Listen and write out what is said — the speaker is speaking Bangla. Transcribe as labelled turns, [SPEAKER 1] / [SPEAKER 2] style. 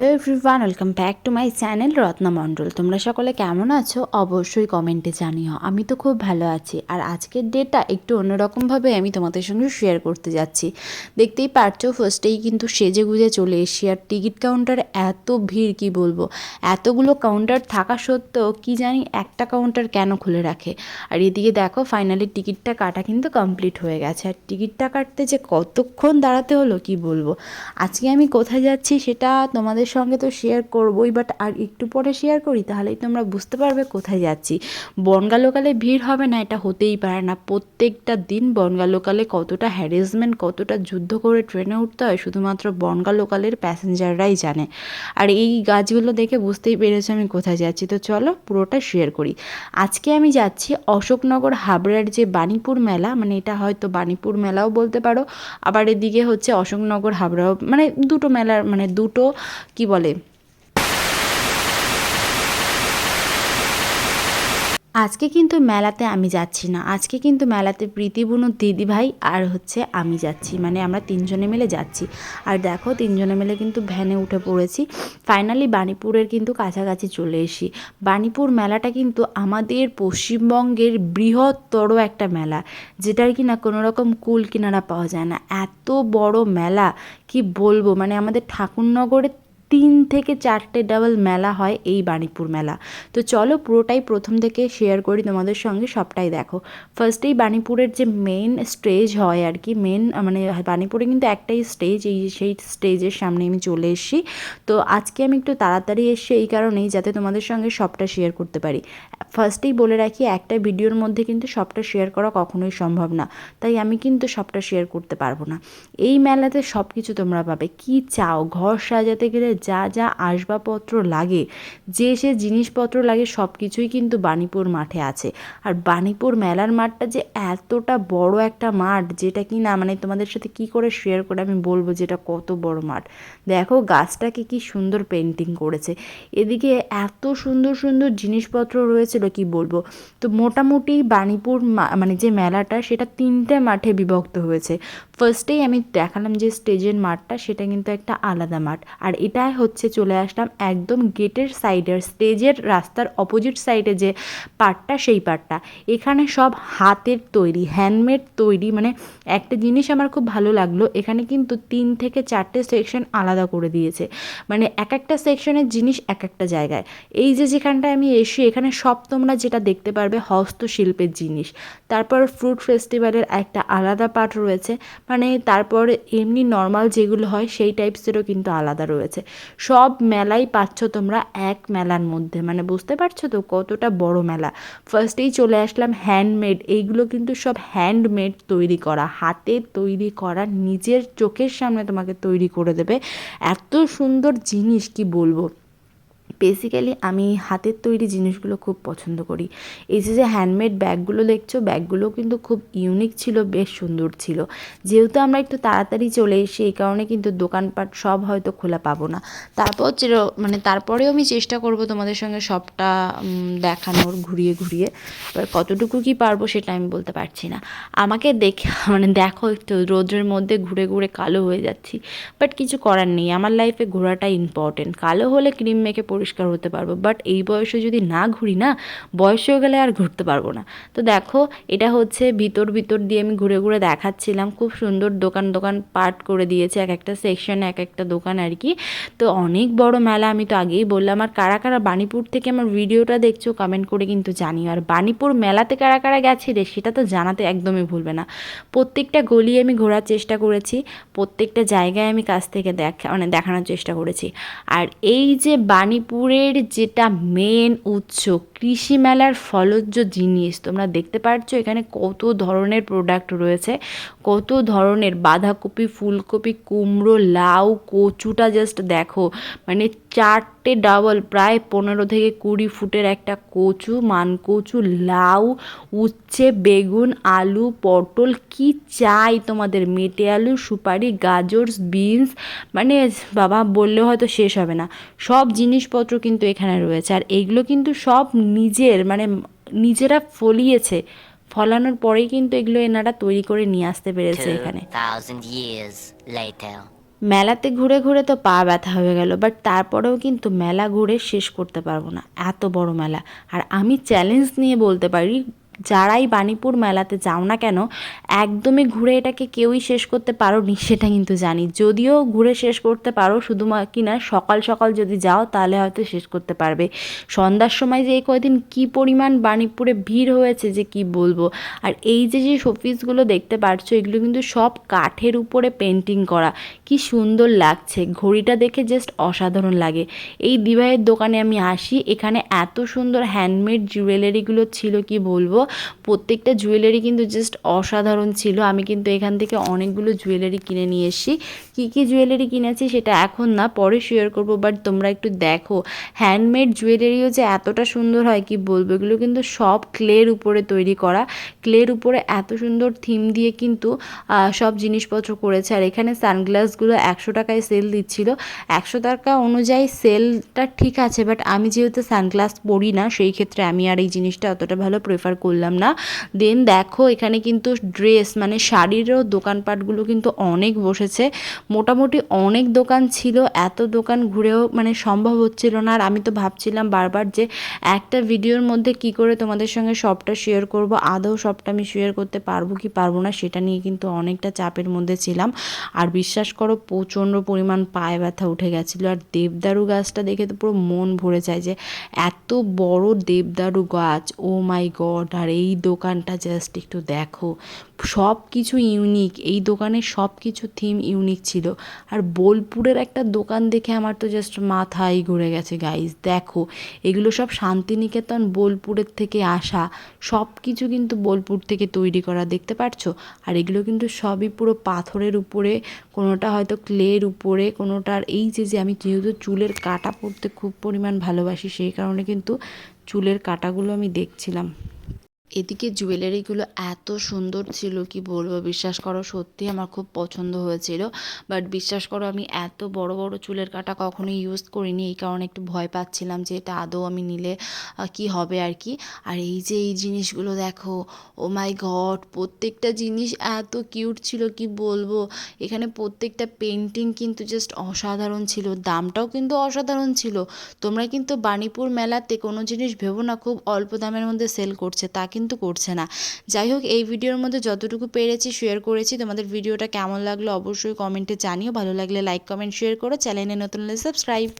[SPEAKER 1] Everyone welcome back to my channel Ratna Mondal তোমরা সকলে কেমন আছো? অবশ্যই কমেন্টে জানিও। আমি তো খুব ভালো আছি। আর আজকের ডেটা একটু অন্যরকমভাবে আমি তোমাদের সঙ্গে শেয়ার করতে যাচ্ছি। দেখতেই পারছ ফার্স্টেই কিন্তু সেজে গুজে চলে এসছি। আর টিকিট কাউন্টারে এত ভিড়, কি বলব? এতগুলো কাউন্টার থাকা সত্ত্বেও কি জানি একটা কাউন্টার কেন খুলে রাখে? আর এদিকে দেখো ফাইনালি টিকিটটা কাটা কিন্তু কমপ্লিট হয়ে গেছে। আর টিকিটটা কাটতে যে কতক্ষণ দাঁড়াতে হলো, কি বলব? আজকে আমি কোথায় যাচ্ছি সেটা তোমাদের সঙ্গে তো শেয়ার করবোই বাট আর একটু পরে শেয়ার করি, তাহলেই তোমরা বুঝতে পারবে কোথায় যাচ্ছি। বনগা লোকালে ভিড় হবে না, এটা হতেই পারে না। প্রত্যেকটা দিন বনগা লোকালে কতটা হ্যারেসমেন্ট কতটা যুদ্ধ করে ট্রেনে উঠতে হয়, শুধুমাত্র বনগা লোকালের প্যাসেঞ্জাররাই জানে। আর এই গাছগুলো দেখে বুঝতেই পেরেছি আমি কোথায় যাচ্ছি। তো চলো পুরোটা শেয়ার করি। আজকে আমি যাচ্ছি অশোকনগর হাবড়ার যে বাণীপুর মেলা মানে এটা হয়তো বাণীপুর মেলাও বলতে পারো, আবার এদিকে হচ্ছে অশোকনগর হাবড়াও মানে দুটো মেলার মানে দুটো কি বলে? আজকে কিন্তু মেলাতে আমি যাচ্ছি না। আজকে কিন্তু মেলাতে প্রীতিবুনু দিদিভাই আর হচ্ছে আমি যাচ্ছি। মানে আমরা তিনজনে মিলে যাচ্ছি। আর দেখো, তিনজনে মিলে কিন্তু ভ্যানে উঠে পড়েছি। ফাইনালি বাণীপুরের কিন্তু কাছাকাছি চলে এসি বাণীপুর মেলাটা কিন্তু আমাদের পশ্চিমবঙ্গের বৃহত্তর একটা মেলা, যেটার কি না কোনো রকম কুল কিনারা পাওয়া যায় না। এত বড় মেলা, কি বলব? মানে আমাদের ঠাকুরনগরে তিন থেকে চারটে ডাবল মেলা হয় এই বাণীপুর মেলা। তো চলো পুরোটাই প্রথম থেকে শেয়ার করি তোমাদের সঙ্গে, সবটাই দেখো। ফার্স্টেই বাণীপুরের যে মেন স্টেজ হয় আর কি মেন মানে বাণীপুরে কিন্তু একটাই স্টেজ এই সেই স্টেজের সামনে আমি চলে এসেছি। তো আজকে আমি একটু তাড়াতাড়ি এসছি এই কারণেই যাতে তোমাদের সঙ্গে সবটা শেয়ার করতে পারি। ফার্স্টেই বলে রাখি, একটা ভিডিওর মধ্যে কিন্তু সবটা শেয়ার করা কখনোই সম্ভব না। তাই আমি কিন্তু সবটা শেয়ার করতে পারব না। এই মেলাতে সব কিছু তোমরা পাবে। কি চাও? ঘর সাজাতে গেলে যা যা আসবাবপত্র লাগে, যে সে জিনিসপত্র লাগে সব কিছুই কিন্তু বাণীপুর মাঠে আছে। আর বাণীপুর মেলার মাঠটা যে এতটা বড় একটা মাঠ, যেটা কি না মানে তোমাদের সাথে কি করে শেয়ার করে আমি বলব যেটা কত বড় মাঠ। দেখো গাছটাকে কি সুন্দর পেন্টিং করেছে। এদিকে এত সুন্দর সুন্দর জিনিসপত্র রয়েছিল, কি বলব? তো মোটামুটি বাণীপুর মানে যে মেলাটা, সেটা তিনটে মাঠে বিভক্ত হয়েছে। ফার্স্টেই আমি দেখালাম যে স্টেজের মাঠটা, সেটা কিন্তু একটা আলাদা মাঠ। আর এটাই হচ্ছে চলে আসলাম একদম গেটের সাইডের স্টেজের রাস্তার অপোজিট সাইডে যে পার্টটা সেই পার্টটা এখানে সব হাতের তৈরি হ্যান্ডমেড তৈরি মানে একটা জিনিস আমার খুব ভালো লাগল। এখানে কিন্তু তিন থেকে চারটে সেকশন আলাদা করে দিয়েছে। মানে এক একটা সেকশনের জিনিস এক একটা জায়গায়। এই যে যেখানটায় আমি এসে এখানে সব তোমরা যেটা দেখতে পারবে হস্তশিল্পের জিনিস। তারপর ফ্রুট ফেস্টিভ্যালের একটা আলাদা পার্ট রয়েছে। মানে তারপর এমনি নর্মাল যেগুলো হয় সেই টাইপসেরও কিন্তু আলাদা রয়েছে। সব মেলাই পাচ্ছ তোমরা এক মেলার মধ্যে। মানে বুঝতে পারছ তো কতটা বড় মেলা? ফার্স্টেই চলে আসলাম হ্যান্ডমেড এইগুলো কিন্তু সব হ্যান্ডমেড তৈরি করা। হাতে তৈরি করা, নিজের চোখের সামনে তোমাকে তৈরি করে দেবে। এত সুন্দর জিনিস, কি বলব? বেসিক্যালি আমি হাতের তৈরি জিনিসগুলো খুব পছন্দ করি। এই যে যে হ্যান্ডমেড ব্যাগগুলো দেখছ, ব্যাগগুলো কিন্তু খুব ইউনিক ছিল, বেশ সুন্দর ছিল। যেহেতু আমরা একটু তাড়াতাড়ি চলে এসি এই কারণে কিন্তু দোকানপাট সব হয়তো খোলা পাবো না। তারপর চির মানে তারপরেও আমি চেষ্টা করব তোমাদের সঙ্গে সবটা দেখানোর ঘুরিয়ে ঘুরিয়ে। এবার কতটুকু কি পারব সেটা আমি বলতে পারছি না। আমাকে দেখে মানে দেখো একটু রোদ্রের মধ্যে ঘুরে ঘুরে কালো হয়ে যাচ্ছি। বাট কিছু করার নেই, আমার লাইফে ঘোরাটা ইম্পর্টেন্ট কালো হলে ক্রিম মেখে পরিষ্কার হতে পারব। বাট এই বয়সে যদি না ঘুরি না বয়স হয়ে গেলে আর ঘুরতে পারব না। তো দেখো, এটা হচ্ছে ভিতর ভিতর দিয়ে আমি ঘুরে ঘুরে দেখাচ্ছিলাম। খুব সুন্দর দোকান দোকান পার্ট করে দিয়েছে এক একটা সেকশনে এক একটা দোকান আর কি। তো অনেক বড় মেলা, আমি তো আগেই বললাম। আর কারা কারা বাণীপুর থেকে আমার ভিডিওটা দেখছ কমেন্ট করে কিন্তু জানিও। আর বাণীপুর মেলাতে কারা কারা গেছে রে, সেটা তো জানাতে একদমই ভুলবে না। প্রত্যেকটা গলি আমি ঘোরার চেষ্টা করেছি, প্রত্যেকটা জায়গায় আমি কাছ থেকে দেখা মানে দেখানোর চেষ্টা করেছি। আর এই যে বাণীপুরের যেটা মেন উৎস, কৃষি মেলার ফলজ জিনিস, তোমরা দেখতে পাচ্ছ এখানে কত ধরনের প্রোডাক্ট রয়েছে। কত ধরনের বাঁধাকপি, ফুলকপি, কুমড়ো, লাউ, কচুটা জাস্ট দেখো। মানে চারটে ডাবল প্রায় পনেরো থেকে কুড়ি ফুটের একটা কচু মান কচু লাউ উচ্ছে বেগুন আলু পটল কি চাই তোমাদের? মেটে আলু সুপারি গাজর বিনস মানে বাবা বললে হয়তো শেষ হবে না। সব জিনিসপত্র কিন্তু এখানে রয়েছে। আর এগুলো কিন্তু সব নিজের মানে নিজেরা ফলিয়েছে। ফলানোর পরেই কিন্তু এগুলো এনারা তৈরি করে নিয়ে আসতে পেরেছে এখানে. মেলাতে ঘুরে ঘুরে তো পা ব্যথা হয়ে গেল বাট তারপরেও কিন্তু মেলা ঘুরে শেষ করতে পারব না। এত বড় মেলা। আর আমি চ্যালেঞ্জ নিয়ে বলতে পারি যারাই বাণীপুর মেলাতে যাও না কেন, একদমই ঘুরে এটাকে কেউই শেষ করতে পারো নি সেটা কিন্তু জানি। যদিও ঘুরে শেষ করতে পারো শুধু কি না সকাল সকাল যদি যাও তাহলে হয়তো শেষ করতে পারবে। সন্ধ্যার সময় যে এই কয়দিন কী পরিমাণ বাণীপুরে ভিড় হয়েছে যে কি বলব। আর এই যে যে শোপিসগুলো দেখতে পারছ, এগুলো কিন্তু সব কাঠের উপরে পেন্টিং করা। কি সুন্দর লাগছে, ঘড়িটা দেখে জাস্ট অসাধারণ লাগে। এই দিভাইয়ের দোকানে আমি আসি, এখানে এত সুন্দর হ্যান্ডমেড জুয়েলারিগুলো ছিল কি বলব প্রত্যেকটা জুয়েলারি কিন্তু জাস্ট অসাধারণ ছিল। আমি কিন্তু এখান থেকে অনেকগুলো জুয়েলারি কিনে নিয়ে এসেছি। কী কী জুয়েলারি কিনেছি সেটা এখন না, পরে শেয়ার করব বাট তোমরা একটু দেখো। হ্যান্ডমেড জুয়েলারিও যে এতটা সুন্দর হয়, কি বলব? এগুলো কিন্তু সব ক্লের উপরে তৈরি করা। ক্লের উপরে এত সুন্দর থিম দিয়ে কিন্তু সব জিনিসপত্র করেছে। আর এখানে সানগ্লাসগুলো একশো টাকায় সেল দিচ্ছিল। একশো টাকা অনুযায়ী সেলটা ঠিক আছে বাট আমি যেহেতু সানগ্লাস পরি না, সেই ক্ষেত্রে আমি আর এই জিনিসটা অতটা ভালো প্রেফার করলাম না। দেন দেখো, এখানে কিন্তু ড্রেস মানে শাড়িরও দোকানপাটগুলো কিন্তু অনেক বসেছে। মোটামুটি অনেক দোকান ছিল, এত দোকান ঘুরেও মানে সম্ভব হচ্ছিল না। আর আমি তো ভাবছিলাম বারবার যে একটা ভিডিওর মধ্যে কি করে তোমাদের সঙ্গে সবটা শেয়ার করব, আদৌ সবটা আমি শেয়ার করতে পারব কি পারব না, সেটা নিয়ে কিন্তু অনেকটা চাপের মধ্যে ছিলাম। আর বিশ্বাস করো, প্রচণ্ড পরিমাণ পায়ে ব্যথা উঠে গেছিল। আর দেবদারু গাছটা দেখে তো পুরো মন ভরে যায় যে, এত বড় দেবদারু গাছ ও মাই গড আর এই দোকানটা জাস্ট একটু দেখো। সব কিছু ইউনিক এই দোকানের সব কিছু থিম ইউনিক ছিল। আর বোলপুরের একটা দোকান দেখে আমার তো জাস্ট মাথায় ঘুরে গেছে গাইজ দেখো। এগুলো সব শান্তিনিকেতন বোলপুরের থেকে আসা। সব কিছু কিন্তু বোলপুর থেকে তৈরি করা, দেখতে পারছ? আর এগুলো কিন্তু সবই পুরো পাথরের উপরে, কোনোটা হয়তো ক্লের উপরে কোনোটার এই যে যে আমি যেহেতু চুলের কাটা পড়তে খুব পরিমাণ ভালোবাসি, সেই কারণে কিন্তু চুলের কাটাগুলো আমি দেখছিলাম। এদিকে জুয়েলারিগুলো এত সুন্দর ছিল, কি বলব? বিশ্বাস করো, সত্যি আমার খুব পছন্দ হয়েছিল। বাট বিশ্বাস করো, আমি এত বড় বড় চুলের কাটা কখনো ইউজ করিনি। এই কারণে একটু ভয় পাচ্ছিলাম যে এটা আদৌ আমি নিলে কি হবে আর কি। আর এই যে এই জিনিসগুলো দেখো, ও মাই গড, প্রত্যেকটা জিনিস এত কিউট ছিল, কি বলব? এখানে প্রত্যেকটা পেন্টিং কিন্তু জাস্ট অসাধারণ ছিল, দামটাও কিন্তু অসাধারণ ছিল। তোমরা কিন্তু বাণীপুর মেলাতে কোনো জিনিস ভেবো না, খুব অল্প দামের মধ্যে সেল করছে। তা কিন্তু করছে না। যাই হোক, এই ভিডিওর মধ্যে যতটুকু পেরেছি শেয়ার করেছি। তোমাদের ভিডিওটা কেমন লাগল অবশ্যই কমেন্টে জানিও। ভালো লাগলে লাইক কমেন্ট শেয়ার করো। চ্যানেলে নতুন হলে সাবস্ক্রাইব